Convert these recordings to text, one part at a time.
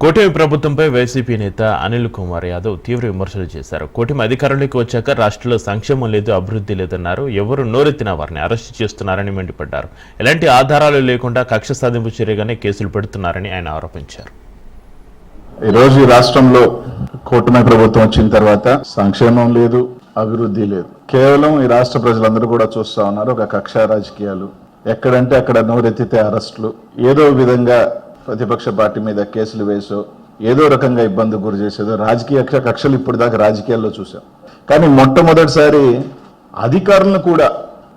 కూటమి ప్రభుత్వంపై వైసీపీ నేత అనిల్ కుమార్ యాదవ్ తీవ్ర విమర్శలు చేశారు. కూటమి అధికారంలోకి వచ్చాక రాష్ట్రంలో సంక్షేమం లేదు అభివృద్ధి లేదన్నారు. ఎవరు నోరెత్తిన వారిని అరెస్టు చేస్తున్నారని మండిపడ్డారు. ఎలాంటి ఆధారాలు లేకుండా కక్ష సాధింపు చర్యగానే కేసులు పెడుతున్నారని ఆయన ఆరోపించారు. ఈరోజు ఈ రాష్ట్రంలో కూటమి ప్రభుత్వం వచ్చిన తర్వాత సంక్షేమం లేదు అభివృద్ధి లేదు. కేవలం ఈ రాష్ట్ర ప్రజలందరూ కూడా చూస్తా ఉన్నారు ఒక కక్ష రాజకీయాలు. ఎక్కడంటే అక్కడ నోరెత్తితే అరెస్టులు. ఏదో విధంగా ప్రతిపక్ష పార్టీ మీద కేసులు వేసో ఏదో రకంగా ఇబ్బంది గురి చేసేదో రాజకీయ కక్ష- కక్షలు ఇప్పుడు దాకా రాజకీయాల్లో చూసాం కానీ మొట్టమొదటిసారి అధికారులను కూడా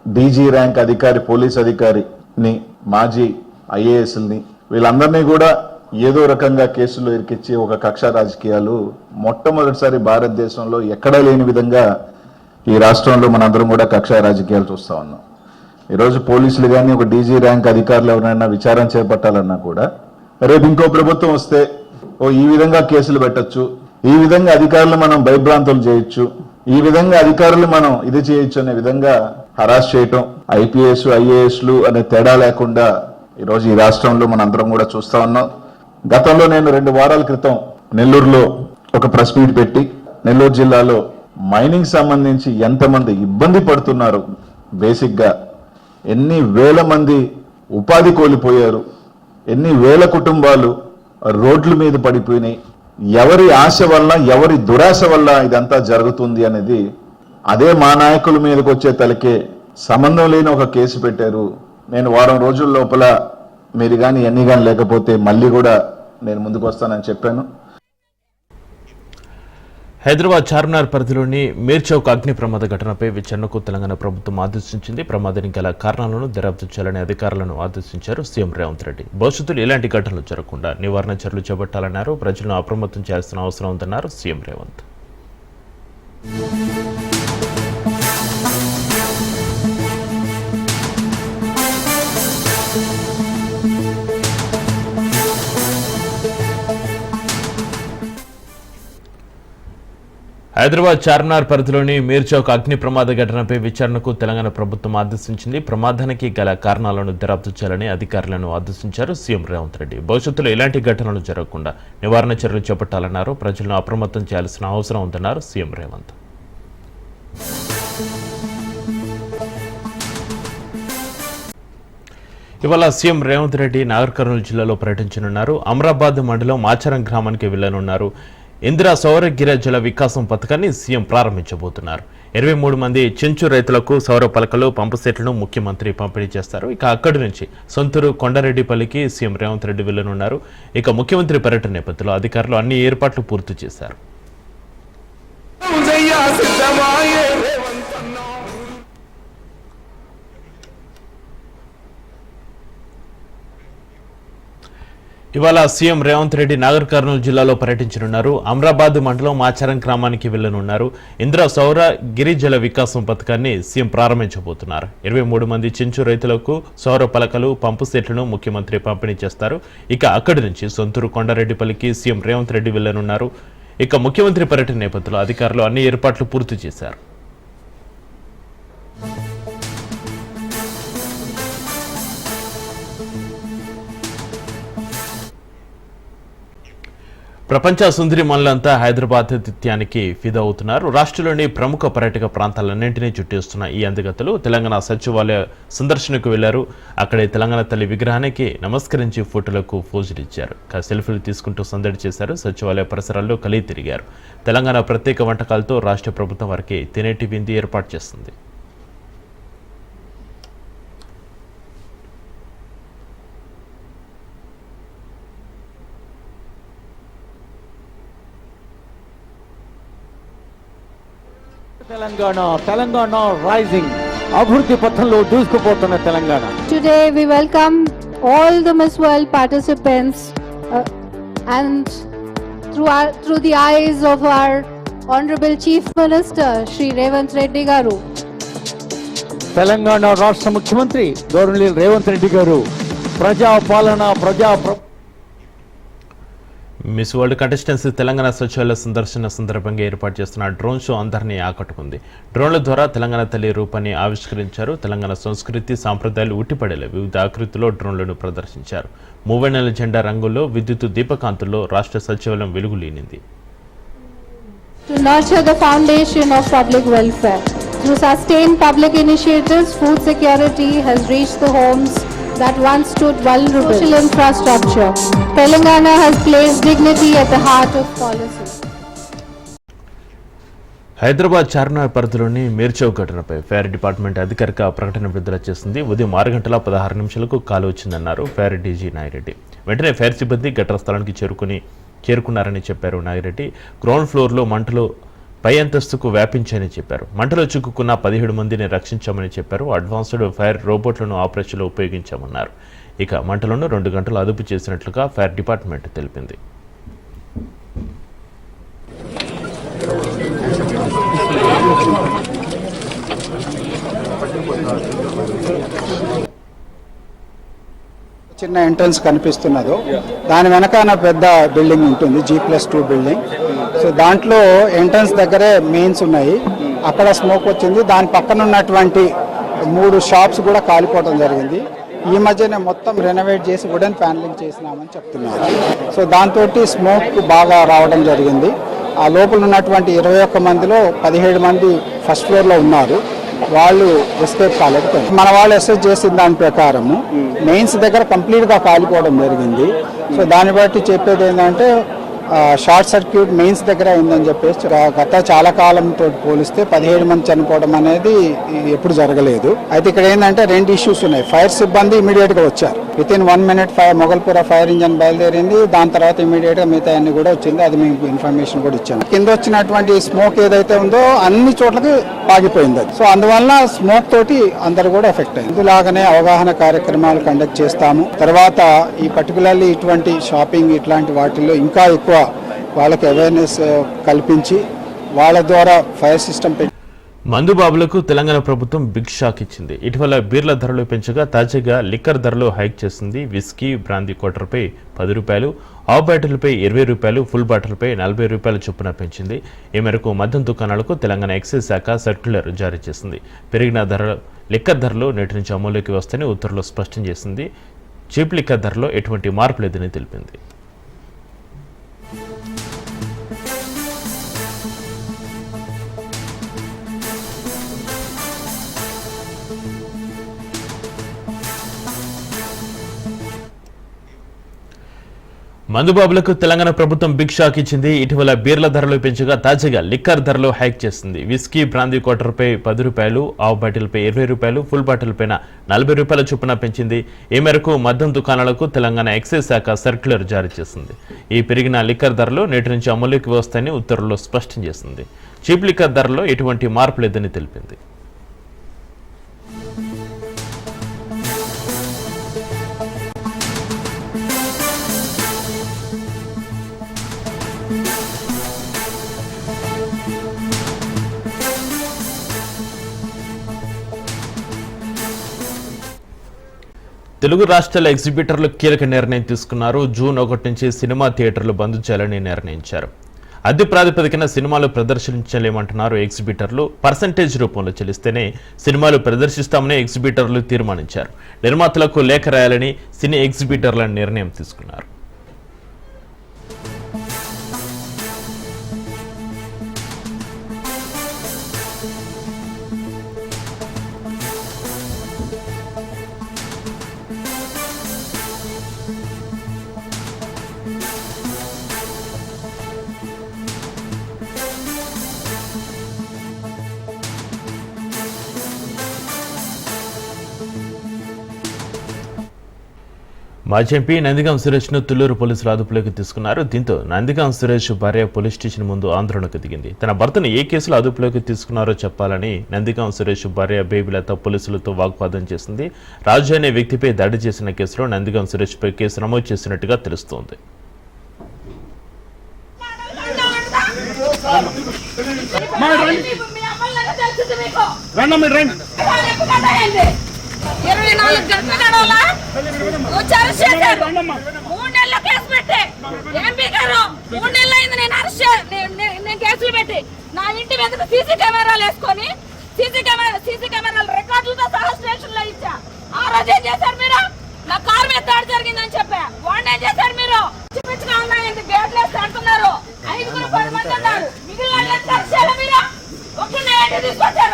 డీజీ ర్యాంక్ అధికారి పోలీస్ అధికారిని మాజీ ఐఏఎస్ని వీళ్ళందరినీ కూడా ఏదో రకంగా కేసులు ఇరికిచ్చి ఒక కక్ష రాజకీయాలు మొట్టమొదటిసారి భారతదేశంలో ఎక్కడా లేని విధంగా ఈ రాష్ట్రంలో మనందరం కూడా కక్ష రాజకీయాలు చూస్తా ఉన్నాం. ఈరోజు పోలీసులు కానీ ఒక డీజీ ర్యాంక్ అధికారులు ఎవరైనా విచారణ చేపట్టాలన్నా కూడా రేపు ఇంకో ప్రభుత్వం వస్తే ఓ ఈ విధంగా కేసులు పెట్టచ్చు. ఈ విధంగా అధికారులు మనం భయభ్రాంతులు చేయొచ్చు. ఈ విధంగా అధికారులు మనం ఇది చేయొచ్చు అనే విధంగా హరాస్ చేయటం. ఐపీఎస్ ఐఏఎస్లు అనే తేడా లేకుండా ఈరోజు ఈ రాష్ట్రంలో మనందరం కూడా చూస్తా ఉన్నాం. గతంలో నేను రెండు వారాల క్రితం నెల్లూరులో ఒక ప్రెస్ మీట్ పెట్టి నెల్లూరు జిల్లాలో మైనింగ్ సంబంధించి ఎంతమంది ఇబ్బంది పడుతున్నారు బేసిక్గా ఎన్ని వేల మంది ఉపాధి కోల్పోయారు. ఎన్ని వేల కుటుంబాలు రోడ్ల మీద పడిపోయినాయి. ఎవరి ఆశ వల్ల ఎవరి దురాశ వల్ల ఇదంతా జరుగుతుంది అనేది అదే మా నాయకుల మీదకి వచ్చే తలకే సంబంధం లేని ఒక కేసు పెట్టారు. నేను వారం రోజుల లోపల మీరు కానీ ఎన్ని కానీ లేకపోతే మళ్ళీ కూడా నేను ముందుకు వస్తానని చెప్పాను. హైదరాబాద్ చార్మినార్ పరిధిలోని మీర్చౌక్ అగ్ని ప్రమాద ఘటనపై విచారణకు తెలంగాణ ప్రభుత్వం ఆదేశించింది. ప్రమాదానికి గల కారణాలను దర్యాప్తు చేయాలని అధికారులను ఆదేశించారు సీఎం రేవంత్ రెడ్డి. భవిష్యత్తులో ఇలాంటి ఘటనలు జరగకుండా నివారణ చర్యలు చేపట్టాలన్నారు. ప్రజలను అప్రమత్తం చేయాల్సిన అవసరం ఉందన్నారు సీఎం రేవంత్. హైదరాబాద్ చార్మినార్ పరిధిలోని మీర్చౌక్ అగ్ని ప్రమాద ఘటనపై విచారణకు తెలంగాణ ప్రభుత్వం ఆదేశించింది. ప్రమాదానికి గల కారణాలను దర్యాప్తు చేయాలని అధికారులను ఆదేశించారు సీఎం రేవంత్ రెడ్డి. భవిష్యత్తులో ఇలాంటి ఘటనలు జరగకుండా నివారణ చర్యలు చేపట్టాలన్నారు. ప్రజలను అప్రమత్తం చేయాల్సిన అవసరం ఉందన్నారు సీఎం రేవంత్. ఇవాళ సీఎం రేవంత్ రెడ్డి నాగర్ కర్నూలు జిల్లాలో పర్యటించనున్నారు. అమరాబాద్ మండలం ఆచారం గ్రామానికి వెళ్ళనున్నారు. ఇందిరా సౌర గిరిజల వికాసం పథకాన్ని సీఎం ప్రారంభించబోతున్నారు. ఇరవై మూడు మంది చెంచు రైతులకు సౌర పలకలు పంపు సెట్లను ముఖ్యమంత్రి పంపిణీ చేస్తారు. ఇక అక్కడి నుంచి సొంతూరు కొండారెడ్డిపల్లికి సీఎం రేవంత్ రెడ్డి వెళ్ళనున్నారు ఇక ముఖ్యమంత్రి పర్యటన నేపథ్యంలో అధికారులు అన్ని ఏర్పాట్లు పూర్తి చేశారు. ఇవాళ సీఎం రేవంత్ రెడ్డి నాగర్ కర్నూలు జిల్లాలో పర్యటించనున్నారు. అమరాబాద్ మండలం మాచారం గ్రామానికి వెళ్ళనున్నారు ఇంద్ర సౌర గిరిజల వికాసం పథకాన్ని సీఎం ప్రారంభించబోతున్నారు. ఇరవై మూడు మంది చెంచు రైతులకు సౌర పలకలు పంపు సెట్లను ముఖ్యమంత్రి పంపిణీ చేస్తారు. ఇక అక్కడి నుంచి సొంతూరు కొండారెడ్డిపల్లికి సీఎం రేవంత్ రెడ్డి వెళ్ళనున్నారు ఇక ముఖ్యమంత్రి పర్యటన నేపథ్యంలో అధికారులు అన్ని ఏర్పాట్లు పూర్తి చేశారు. ప్రపంచ సుందరి మనులంతా హైదరాబాద్ తిత్యానికి ఫిదా అవుతున్నారు. రాష్ట్రంలోని ప్రముఖ పర్యాటక ప్రాంతాలన్నింటినీ చుట్టేస్తున్న ఈ అందగతులు తెలంగాణ సచివాలయ సందర్శనకు వెళ్ళారు. అక్కడే తెలంగాణ తల్లి విగ్రహానికి నమస్కరించి ఫోటోలకు పోజులు ఇచ్చారు సెల్ఫీలు తీసుకుంటూ సందడి చేశారు. సచివాలయ పరిసరాల్లో కలిగి తిరిగారు. తెలంగాణ ప్రత్యేక వంటకాలతో రాష్ట్ర ప్రభుత్వం వారికి తినేటి విందు ఏర్పాటు చేస్తుంది. తెలంగాణ తెలంగాణ రైజింగ్ అభివృద్ధి పథంలో దూసుకుపోతున్న Telangana Today we welcome all the Miss World participants uh, and through, our, through the eyes of our Honorable Chief Minister Sri Revant Reddy Garu. Telangana రాష్ట్ర ముఖ్యమంత్రి గౌరవనీయులు రేవంత్ రెడ్డి గారు ప్రజా పాలన ప్రజా ప్ర- మిస్ వరల్డ్ కంటెస్టెన్సీ తెలంగాణ సచివాలయ సందర్శన సందర్భంగా ఏర్పాటు చేస్తున్న డ్రోన్ షో అందరినీ ఆకట్టుకుంది. డ్రోన్ల ద్వారా తెలంగాణ తల్లి రూపాన్ని ఆవిష్కరించారు. తెలంగాణ సంస్కృతి సాంప్రదాయాలు ఉట్టిపడేలా వివిధ ఆకృతిలో డ్రోన్లను ప్రదర్శించారు. మూవెన్నెల జెండా రంగుల్లో విద్యుత్ దీపకాంతుల్లో రాష్ట్ర సచివాలయం వెలుగులీనింది. To nurture the foundation of public welfare. Through sustained public initiatives, food security has reached the homes that once stood vulnerable. Social infrastructure. Telangana has placed dignity at the heart of policy. Hyderabad Charminar పరిధిలోని మీర్చౌక్ ఘటనపై fire department అధికారిక ప్రకటన విడుదల చేసింది ఉదయం ఆరు గంటల పదహారు నిమిషాలకు కాలు వచ్చిందన్నారు ఫైర్ డీజీ నాగిరెడ్డి వెంటనే ఫైర్ సిబ్బంది ఘటన స్థలానికి చేరుకుని చేరుకున్నారని చెప్పారు నాగిరెడ్డి గ్రౌండ్ ఫ్లోర్లో మంటలు పై అంతస్తుకు వ్యాపించాయని చెప్పారు. మంటలో చిక్కుకున్న పదిహేడు మందిని రక్షించామని చెప్పారు. అడ్వాన్స్డ్ ఫైర్ రోబోట్లను ఆపరేషన్లో ఉపయోగించామన్నారు. ఇక మంటలను రెండు గంటలు అదుపు చేసినట్లుగా ఫైర్ డిపార్ట్మెంట్ తెలిపింది. చిన్న ఎంట్రన్స్ కనిపిస్తున్నదో దాని వెనకాల పెద్ద బిల్డింగ్ ఉంటుంది G plus two building so దాంట్లో ఎంట్రన్స్ దగ్గరే మెయిన్స్ ఉన్నాయి. అక్కడ స్మోక్ వచ్చింది. దాని పక్కన ఉన్నటువంటి మూడు షాప్స్ కూడా కాలిపోవడం జరిగింది. ఈ మధ్యనే మొత్తం రెనోవేట్ చేసి వుడెన్ ప్యానలింగ్ చేసినామని చెప్తున్నారు. సో దాంతో స్మోక్ బాగా రావడం జరిగింది. ఆ లోపల ఉన్నటువంటి ఇరవై ఒక్క మందిలో పదిహేడు మంది ఫస్ట్ ఫ్లోర్లో ఉన్నారు. వాళ్ళు ఎస్కేప్ కాలేదు మన వాళ్ళు ఎస్కేప్ చేసిన దాని ప్రకారము మెయిన్స్ దగ్గర కంప్లీట్గా కాలిపోవడం జరిగింది. సో దాన్ని బట్టి చెప్పేది ఏంటంటే షార్ట్ సర్క్యూట్ మెయిన్స్ దగ్గర అయిందని చెప్పేసి గత చాలా కాలంతో పోలిస్తే పదిహేడు మంది చనిపోవడం అనేది ఎప్పుడు జరగలేదు. అయితే ఇక్కడ ఏంటంటే రెండు ఇష్యూస్ ఉన్నాయి. ఫైర్ సిబ్బంది ఇమీడియట్గా వచ్చారు. With in one minute fire Mogalpura fire engine బయలుదేరింది. దాని తర్వాత ఇమీడియట్గా మిగతా అన్ని కూడా వచ్చింది. అది మీకు ఇన్ఫర్మేషన్ కూడా ఇచ్చాను. కింద వచ్చినటువంటి స్మోక్ ఏదైతే ఉందో అన్ని చోట్లకి ఆగిపోయింది అది. సో అందువల్ల స్మోక్ తోటి అందరు కూడా ఎఫెక్ట్ అయింది ఇలాగనే అవగాహన కార్యక్రమాలు కండక్ట్ చేస్తాము. తర్వాత ఈ పర్టికులర్లీ ఇటువంటి షాపింగ్ ఇట్లాంటి వాటిల్లో ఇంకా ఎక్కువ వాళ్ళకి అవేర్నెస్ uh, కల్పించి వాళ్ళ ద్వారా ఫైర్ సిస్టమ్ పెట్టి మందుబాబులకు తెలంగాణ ప్రభుత్వం బిగ్ షాక్ ఇచ్చింది. ఇటీవల బీర్ల ధరలు పెంచగా తాజాగా లిక్కర్ ధరలు హైక్ చేసింది. విస్కీ బ్రాందీ క్వార్టర్పై పది రూపాయలు ఆఫ్ బాటిల్పై ఇరవై రూపాయలు ఫుల్ బాటిల్పై నలభై రూపాయల చొప్పున పెంచింది. ఈ మేరకు మద్యం దుకాణాలకు తెలంగాణ ఎక్సైజ్ శాఖ సర్క్యులర్ జారీ చేసింది. పెరిగిన ధర లిక్కర్ ధరలు నేటి నుంచి అమలులోకి వస్తాయని ఉత్తర్వులు స్పష్టం చేసింది. చీప్ లిక్కర్ ధరలో ఎటువంటి మార్పు లేదని తెలిపింది. మందుబాబులకు తెలంగాణ ప్రభుత్వం బిగ్ షాక్ ఇచ్చింది. ఇటీవల బీర్ల ధరలు పెంచగా తాజాగా లిక్కర్ ధరలు హైక్ చేసింది. విస్కీ బ్రాందీ క్వార్టర్పై పది రూపాయలు ఆవు బాటిల్పై ఇరవై రూపాయలు ఫుల్ బాటిల్ పైన నలభై రూపాయల చొప్పున పెంచింది. ఈ మేరకు మద్యం దుకాణాలకు తెలంగాణ ఎక్సైజ్ శాఖ సర్క్యులర్ జారీ చేసింది. ఈ పెరిగిన లిక్కర్ ధరలు నేటి నుంచి అమలులోకి వస్తాయని ఉత్తర్వుల్లో స్పష్టం చేసింది. చీప్ లిక్కర్ ధరలో ఎటువంటి మార్పు లేదని తెలిపింది. తెలుగు రాష్ట్రాల ఎగ్జిబిటర్లు కీలక నిర్ణయం తీసుకున్నారు. జూన్ ఒకటి నుంచి సినిమా థియేటర్లు బంద్ చేయాలని నిర్ణయించారు. అద్దె ప్రాతిపదికన సినిమాలు ప్రదర్శించలేమంటున్నారు ఎగ్జిబిటర్లు. పర్సంటేజ్ రూపంలో చెల్లిస్తేనే సినిమాలు ప్రదర్శిస్తామని ఎగ్జిబిటర్లు తీర్మానించారు. నిర్మాతలకు లేఖ రాయాలని సినీ ఎగ్జిబిటర్ల నిర్ణయం తీసుకున్నారు. మాజీ ఎంపీ నందిగాం సురేష్ను తుళ్ళూరు పోలీసులు అదుపులోకి తీసుకున్నారు. దీంతో నందిగాం సురేష్ భార్య పోలీస్ స్టేషన్ ముందు ఆందోళనకు దిగింది. తన భర్తను ఏ కేసులో అదుపులోకి తీసుకున్నారో చెప్పాలని నందిగాం సురేష్ భార్య బేబిలత పోలీసులతో వాగ్వాదం చేసింది. రాజు అనే వ్యక్తిపై దాడి చేసిన కేసులో నందిగాం సురేష్ పై కేసు నమోదు చేసినట్టుగా తెలుస్తోంది. ఇరవై నాలుగు గంటలు గడవలా నువ్వు అరెస్ట్ చేశారు ఎంపీ గారు మూడు అయింది నేను అరెస్ట్ నేను కేసులు పెట్టి. నా ఇంటి మీద సీసీ కెమెరాలు వేసుకొని సీసీ కెమెరా సీసీ కెమెరాలు రికార్డులతో సహా స్టేషన్లో ఇచ్చా. ఆ రోజు మీరు? నా కారు మీద జరిగిందని చెప్పా. వాడిని చేశారు మీరు? పిచ్చిగా ఉన్నాయి గేట్లు వేసి అంటున్నారు. పది మంది అన్నారు మిగిలిన వాళ్ళు మీరు? తీసుకొచ్చారు?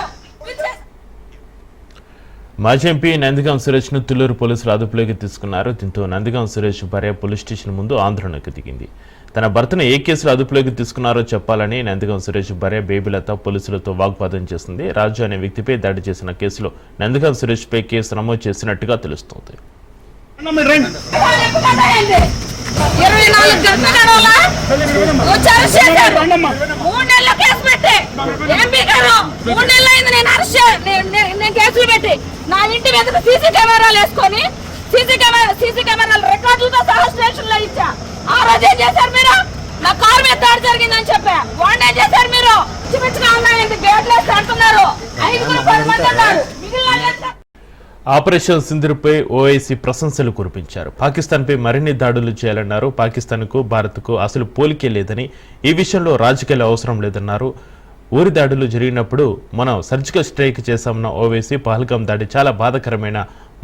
మాజీ ఎంపీ నందిగాం సురేష్ను పోలీసులు అదుపులోకి తీసుకున్నారు. దీంతో నందిగాం సురేష్ భార్య పోలీస్ స్టేషన్ ముందు ఆందోళనకు దిగింది. తన భర్తను ఏ కేసులో అదుపులోకి తీసుకున్నారో చెప్పాలని నందిగాం సురేష్ భార్య బేబీలత పోలీసులతో వాగ్వాదం చేసింది. రాజు అనే వ్యక్తిపై దాడి చేసిన కేసులో నందిగాం సురేష్ పై కేసు నమోదు చేసినట్టుగా తెలుస్తోంది. నేను కేసులు పెట్టి. నా ఇంటి మీద సీసీ కెమెరాలు వేసుకొని సీసీ కెమెరా సీసీ కెమెరాలు రికార్డులతో సహా స్టేషన్లో ఇచ్చా. ఆ రోజు ఏం చేశారు మీరు? నా కారు మీద దాడి జరిగిందని చెప్పా. వాడిని ఏం చేశారు మీరు? చూపించుగా ఉన్నాయండి గేట్లు వేసి అంటున్నారు. ఐదుగురు పది మంది ఉన్నారు. మిగిలిన ఆపరేషన్ సింధుర్పై ఓఐసీ ప్రశంసలు కురిపించారు. పాకిస్తాన్పై మరిన్ని దాడులు చేయాలన్నారు. పాకిస్తాన్కు భారత్కు అసలు పోలికే లేదని ఈ విషయంలో రాజకీయాలు అవసరం లేదన్నారు. ఊరి దాడులు జరిగినప్పుడు మనం సర్జికల్ స్ట్రైక్ చేశామన్న ఓవైసీ పహల్గాం దాడి చాలా బాధాకరమైన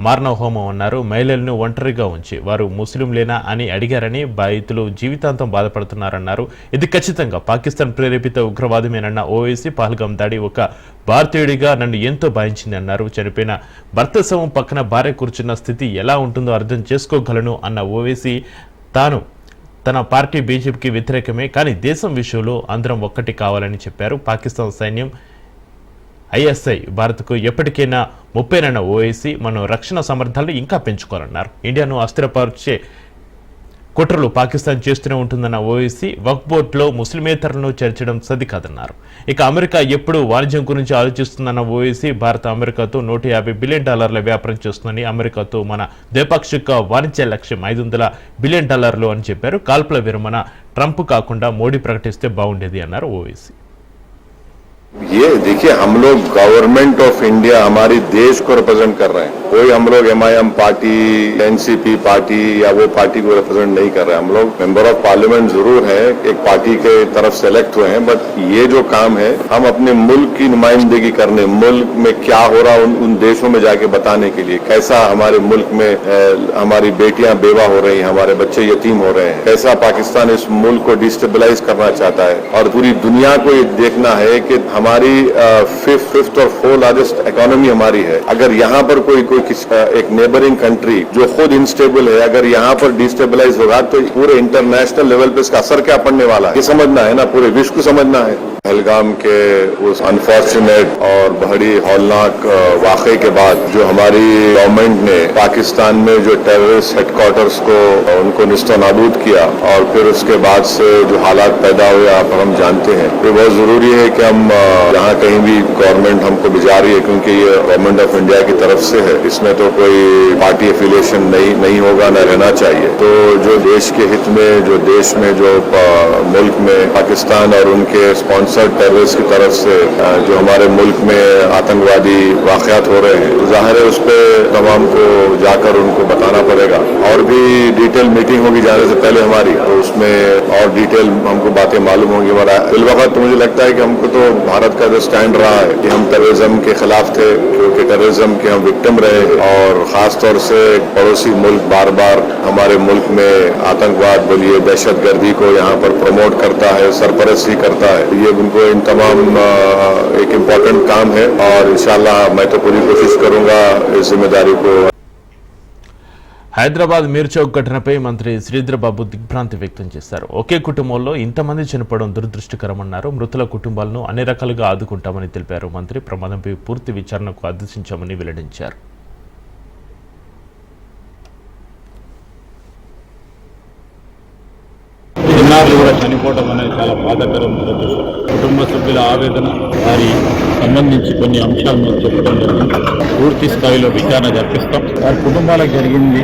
మారణహోమం అన్నారు. మహిళలను ఒంటరిగా ఉంచి వారు ముస్లింలేనా అని అడిగారని బాధితులు జీవితాంతం బాధపడుతున్నారన్నారు. ఇది ఖచ్చితంగా పాకిస్తాన్ ప్రేరేపిత ఉగ్రవాదమేనన్న ఓవైసీ పహల్గాం దాడి ఒక భారతీయుడిగా నన్ను ఎంతో భావించింది అన్నారు. చనిపోయిన భర్త శవం పక్కన భార్య కూర్చున్న స్థితి ఎలా ఉంటుందో అర్థం చేసుకోగలను అన్న ఓవైసీ తాను తన పార్టీ బీజేపీకి వ్యతిరేకమే కానీ దేశం విషయంలో అందరం ఒక్కటి కావాలని చెప్పారు. పాకిస్తాన్ సైన్యం ఐఎస్ఐ భారత్కు ఎప్పటికైనా ముప్పైనన్న ఓఎసి మనం రక్షణ సమర్థాలను ఇంకా పెంచుకోవాలన్నారు. ఇండియాను అస్థిరపరిచే కుట్రలు పాకిస్తాన్ చేస్తూనే ఉంటుందన్న ఓవైసీ వక్ బోర్డులో ముస్లిమేతరులను చేర్చడం సది కాదన్నారు. ఇక అమెరికా ఎప్పుడు వాణిజ్యం గురించి ఆలోచిస్తుందన్న ఓవైసీ భారత అమెరికాతో నూట యాభై బిలియన్ డాలర్ల వ్యాపారం చేస్తుందని అమెరికాతో మన ద్వైపాక్షిక వాణిజ్య లక్ష్యం ఐదు వందల బిలియన్ డాలర్లు అని చెప్పారు. కాల్పుల విరమణ ట్రంప్ కాకుండా మోడీ ప్రకటిస్తే బాగుండేది అన్నారు یہ دیکھیے ہم لوگ گورنمنٹ آف انڈیا ہماری دیش کو ریپرزینٹ کر رہے ہیں۔ کوئی ہم لوگ ایم آئی ایم پارٹی این سی پی پارٹی یا وہ پارٹی کو ریپرزینٹ نہیں کر رہے۔ ہم لوگ ممبر آف پارلیمنٹ ضرور ہے ایک پارٹی کے طرف سلیکٹ ہوئے ہیں۔ بٹ یہ جو کام ہے ہم اپنے ملک کی نمائندگی کرنے ملک میں کیا ہو رہا ان, ان دیشوں میں جا کے بتانے کے لیے۔ کیسا ہمارے ملک میں ہماری بیٹیاں بیوہ ہو رہی ہیں ہمارے بچے یتیم ہو رہے ہیں۔ کیسا پاکستان اس ملک کو ڈسٹیبلائز کرنا چاہتا ہے؟ اور پوری دنیا کو یہ دیکھنا ہے کہ ہماری ففتھ ففتھ اور فور لارجسٹ اکانومی ہماری ہے۔ اگر یہاں پر کوئی کوئی ایک نیبرنگ کنٹری جو خود انسٹیبل ہے، اگر یہاں پر ڈیسٹیبلائز ہوگا تو پورے انٹرنیشنل لیول پہ اس کا اثر کیا پڑنے والا ہے؟ یہ سمجھنا ہے نا، پورے وشو کو سمجھنا ہے۔ پہلگام کے اس انفارچونیٹ اور بڑی ہولناک واقعے کے بعد جو ہماری گورنمنٹ نے پاکستان میں جو ٹیررسٹ ہیڈ کوارٹرس کو ان کو نشتہ نابود کیا اور پھر اس کے بعد سے جو حالات پیدا ہوئے، آپ ہم جانتے ہیں۔ یہ بہت ضروری ہے کہ ہم جہاں کہیں بھی گورنمنٹ ہم کو بجا رہی ہے کیونکہ یہ گورنمنٹ آف انڈیا کی طرف سے ہے۔ اس میں تو کوئی پارٹی افیلیشن نہیں نہیں ہوگا، نہ رہنا چاہیے۔ تو جو دیش کے ہت میں، جو دیش میں جو ملک میں پاکستان اور ان کے اسپانسر ٹیررس کی طرف سے جو ہمارے ملک میں آتنکوادی واقعات ہو رہے ہیں، ظاہر ہے اس پہ تمام کو جا کر ان کو بتانا پڑے گا۔ اور بھی ڈیٹیل میٹنگ ہوگی جانے سے پہلے ہماری۔ تو اس میں اور ڈیٹیل ہم کو باتیں معلوم ہوں گی۔ ہمارا الوقت مجھے لگتا ہے کہ ہم کو تو بھارت کا جو سٹینڈ رہا ہے کہ ہم ٹیررزم کے خلاف تھے، کیونکہ ٹیررزم کے ہم وکٹم رہے اور خاص طور سے پڑوسی ملک بار بار ہمارے ملک میں آتنکواد، بولیے، دہشت گردی کو یہاں پر پروموٹ کرتا ہے، سرپرستی کرتا ہے۔ یہ ان کو ان تمام ایک امپورٹنٹ کام ہے اور انشاءاللہ میں تو پوری کوشش کروں گا اس ذمہ داری کو హైదరాబాద్ మీర్చౌక్ ఘటనపై మంత్రి శ్రీధరబాబు దిగ్భ్రాంతి వ్యక్తం చేశారు. ఒకే కుటుంబంలో ఇంతమంది చనిపోవడం దురదృష్టకరమన్నారు. మృతుల కుటుంబాలను అన్ని రకాలుగా ఆదుకుంటామని తెలిపారు. మంత్రి ప్రమాదంపై పూర్తి విచారణకు ఆదేశించామని వెల్లడించారు. చిన్నారులు కూడా చనిపోవడం అనేది చాలా బాధాకరం దురదృష్టం. కుటుంబ సభ్యుల ఆవేదన వారి సంబంధించి కొన్ని అంశాలు మేము చెప్పడం జరిగింది. పూర్తి స్థాయిలో విచారణ జరిపిస్తాం. వారి కుటుంబాలకు జరిగింది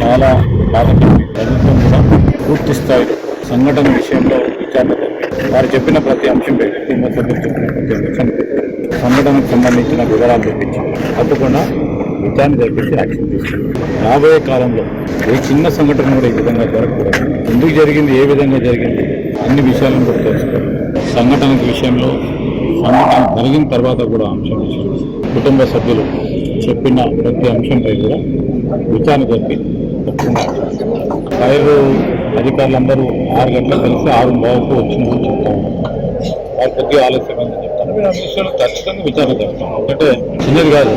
చాలా బాధపడింది ప్రభుత్వం కూడా పూర్తి స్థాయిలో సంఘటన విషయంలో విచారణ వారు చెప్పిన ప్రతి అంశంపై కుటుంబ సభ్యులు చెప్పిన ప్రతి అంశంపై సంఘటనకు సంబంధించిన వివరాలు తెప్పించి తప్పకుండా విచారణ జరిపించి యాక్షన్ తీసుకుంటాం. రాబోయే కాలంలో ఏ చిన్న సంఘటన కూడా ఈ విధంగా జరగకూడదు. ఎందుకు జరిగింది ఏ విధంగా జరిగింది అన్ని విషయాలను కూడా తెలుసుకోవాలి. సంఘటన విషయంలో సంఘటన జరిగిన తర్వాత కూడా అంశం కుటుంబ సభ్యులు చెప్పిన ప్రతి అంశంపై కూడా విచారణ జరిపి తప్పకుండా ఫైర్ అధికారులందరూ ఆరు గంటలకు కలిసి ఆరు బావుకు వచ్చినామని చెప్తా ఉన్నారు వారు కొద్దిగా ఆలస్యమైందని చెప్తాను మీరు ఆ విషయంలో ఖచ్చితంగా విచారణ జరుపుతాం. ఎందుకంటే చిన్నది కాదు.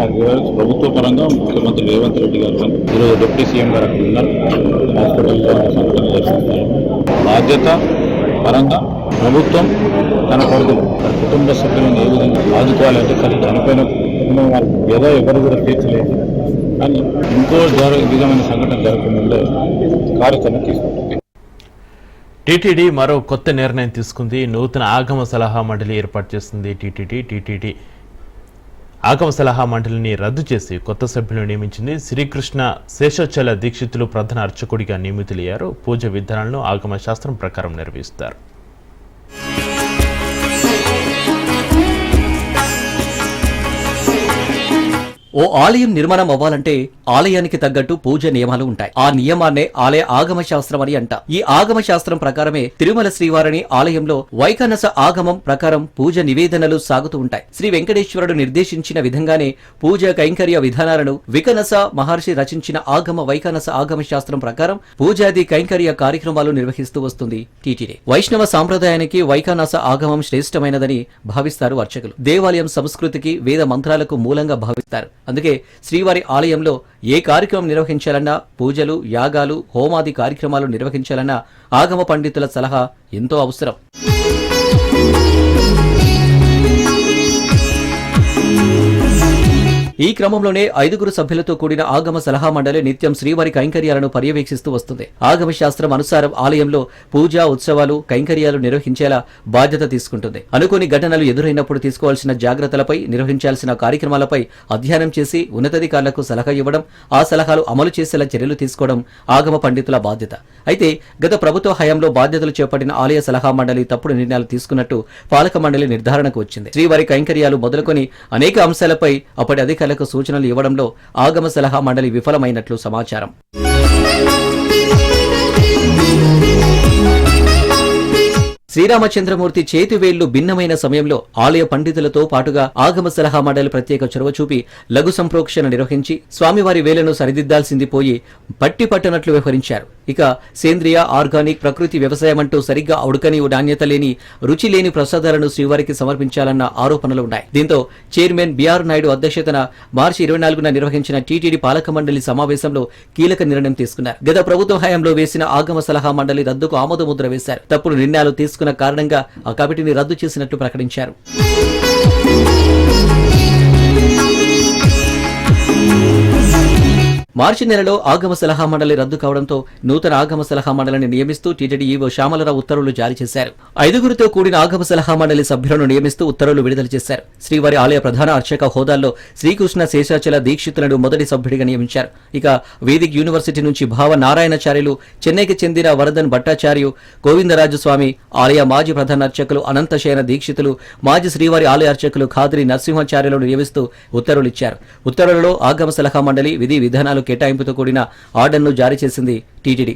నాకు ప్రభుత్వ పరంగా ముఖ్యమంత్రి రేవంత్ రెడ్డి గారు ఈరోజు డిప్యూటీ సీఎం గారు అక్కడ ఉన్నారు. హాస్పిటల్లో సంఘటన బాధ్యత పరంగా ప్రభుత్వం తన కొడుకులు తన కుటుంబ సభ్యులను ఏ విధంగా ఆదుకోవాలంటే తను చనిపోయిన కుటుంబం వాళ్ళు ఏదో ఎవరు కూడా తీర్చలేదు. కానీ ఇంకో జర విధమైన సంఘటన జరగకుండా కార్యక్రమం తీసుకుంటుంది. టీటీడీ మరో కొత్త నిర్ణయం తీసుకుంది. నూతన ఆగమ సలహా మండలి ఏర్పాటు చేస్తుంది టీటీడీ. టీటీడీ ఆగమ సలహా మండలిని రద్దు చేసి కొత్త సభ్యులను నియమించింది శ్రీకృష్ణ శేషాచల దీక్షితులు ప్రధాన అర్చకుడిగా నియమితులయ్యారు. పూజ విధానాలను ఆగమ శాస్త్రం ప్రకారం నిర్వహిస్తారు. ఓ ఆలయం నిర్మాణం అవ్వాలంటే ఆలయానికి తగ్గట్టు పూజ నియమాలు ఉంటాయి. ఆ నియమాన్నే ఆలయ ఆగమ శాస్త్రం అని అంట. ఈ ఆగమ శాస్త్రం ప్రకారమే తిరుమల శ్రీవారిని ఆలయంలో వైఖనస ఆగమం ప్రకారం పూజ నివేదనలు సాగుతూ ఉంటాయి. శ్రీ వెంకటేశ్వరుడు నిర్దేశించిన విధంగానే పూజ కైంకర్య విధానాలను వికనస మహర్షి రచించిన ఆగమ వైఖనస ఆగమ శాస్త్రం ప్రకారం పూజాది కైంకర్య కార్యక్రమాలు నిర్వహిస్తూ వస్తుంది టీటీడీ. వైష్ణవ సాంప్రదాయానికి వైఖానస ఆగమం శ్రేష్టమైనదని భావిస్తారు అర్చకులు. దేవాలయం సంస్కృతికి వేద మంత్రాలకు మూలంగా భావిస్తారు. అందుకే శ్రీవారి ఆలయంలో ఏ కార్యక్రమం నిర్వహించాలన్నా పూజలు యాగాలు హోమాది కార్యక్రమాలు నిర్వహించాలన్నా ఆగమ పండితుల సలహా ఎంతో అవసరం. ఈ క్రమంలోనే ఐదుగురు సభ్యులతో కూడిన ఆగమ సలహా మండలి నిత్యం శ్రీవారి కైంకర్యాలను పర్యవేక్షిస్తూ వస్తుంది. ఆగమ శాస్త్రం అనుసారం ఆలయంలో పూజ ఉత్సవాలు కైంకర్యాలు నిర్వహించేలా బాధ్యత తీసుకుంటుంది. అనుకోని ఘటనలు ఎదురైనప్పుడు తీసుకోవాల్సిన జాగ్రత్తలపై నిర్వహించాల్సిన కార్యక్రమాలపై అధ్యయనం చేసి ఉన్నతాధికారులకు సలహా ఇవ్వడం ఆ సలహాలు అమలు చేసేలా చర్యలు తీసుకోవడం ఆగమ పండితుల బాధ్యత. అయితే గత ప్రభుత్వ హయాంలో బాధ్యతలు చేపట్టిన ఆలయ సలహా మండలి తప్పుడు నిర్ణయాలు తీసుకున్నట్టు పాలక మండలి నిర్ధారణకు వచ్చింది. శ్రీవారి కైంకర్యాలు మొదలుకొని అనేక అంశాలపై అప్పటి అధికారులకు సూచనలు ఇవ్వడంలో ఆగమ సలహా మండలి విఫలమైనట్లు సమాచారం. శ్రీరామచంద్రమూర్తి చేతివేళ్ళు భిన్నమైన సమయంలో ఆలయ పండితులతో పాటుగా ఆగమ సలహా మండలి ప్రత్యేక చొరవ చూపి లఘు సంప్రోక్షణ నిర్వహించి స్వామివారి వేలను సరిదిద్దాల్సింది పోయి పట్టి పట్టనట్లు వ్యవహరించారు. ఇక సేంద్రియ ఆర్గానిక్ ప్రకృతి వ్యవసాయం అంటూ సరిగ్గా ఉడకని నాణ్యత లేని రుచి లేని ప్రసాదాలను శ్రీవారికి సమర్పించాలన్న ఆరోపణలు ఉన్నాయి. దీంతో చైర్మన్ బిఆర్ నాయుడు అధ్యక్షతన మార్చి ఇరవై నాలుగున నిర్వహించిన టీటీడీ పాలక మండలి సమావేశంలో కీలక నిర్ణయం తీసుకున్నారు. గత ప్రభుత్వ హయాంలో వేసిన ఆగమ సలహా మండలి రద్దుకు ఆమోదముద్ర వేశారు. తప్పుడు నిర్ణయాలు తీసుకు తీసుకున్న కారణంగా ఆ కమిటీని రద్దు చేసినట్లు ప్రకటించారు. మార్చి నెలలో ఆగమ సలహా మండలి రద్దు కావడంతో నూతన ఆగమ సలహా మండలిని నియమిస్తూ టీటీడీ ఈవో శ్యామలరావు ఉత్తర్వులు జారీ చేశారు. ఐదుగురితో కూడిన ఆగమ సలహా మండలి సభ్యులను నియమిస్తూ ఉత్తర్వులు విడుదల చేశారు. శ్రీవారి ఆలయ ప్రధాన అర్చక హోదాల్లో శ్రీకృష్ణ శేషాచల దీక్షితులను మొదటి సభ్యుడిగా నియమించారు. ఇక వేదిక్ యూనివర్సిటీ నుంచి భావ నారాయణాచార్యులు చెన్నైకి చెందిన వరదన్ భట్టాచార్యు గోవిందరాజు స్వామి ఆలయ మాజీ ప్రధాన అర్చకులు అనంతశయన దీక్షితులు మాజీ శ్రీవారి ఆలయ అర్చకులు ఖాద్రి నరసింహాచార్యులను నియమిస్తూ ఉత్తర్వులు ఇచ్చారు. ఉత్తర్వులలో ఆగమ సలహా మండలి విధి విధానాలు కేటాయింపుతో కూడిన ఆర్డర్ను జారీ చేసింది టీటీడీ.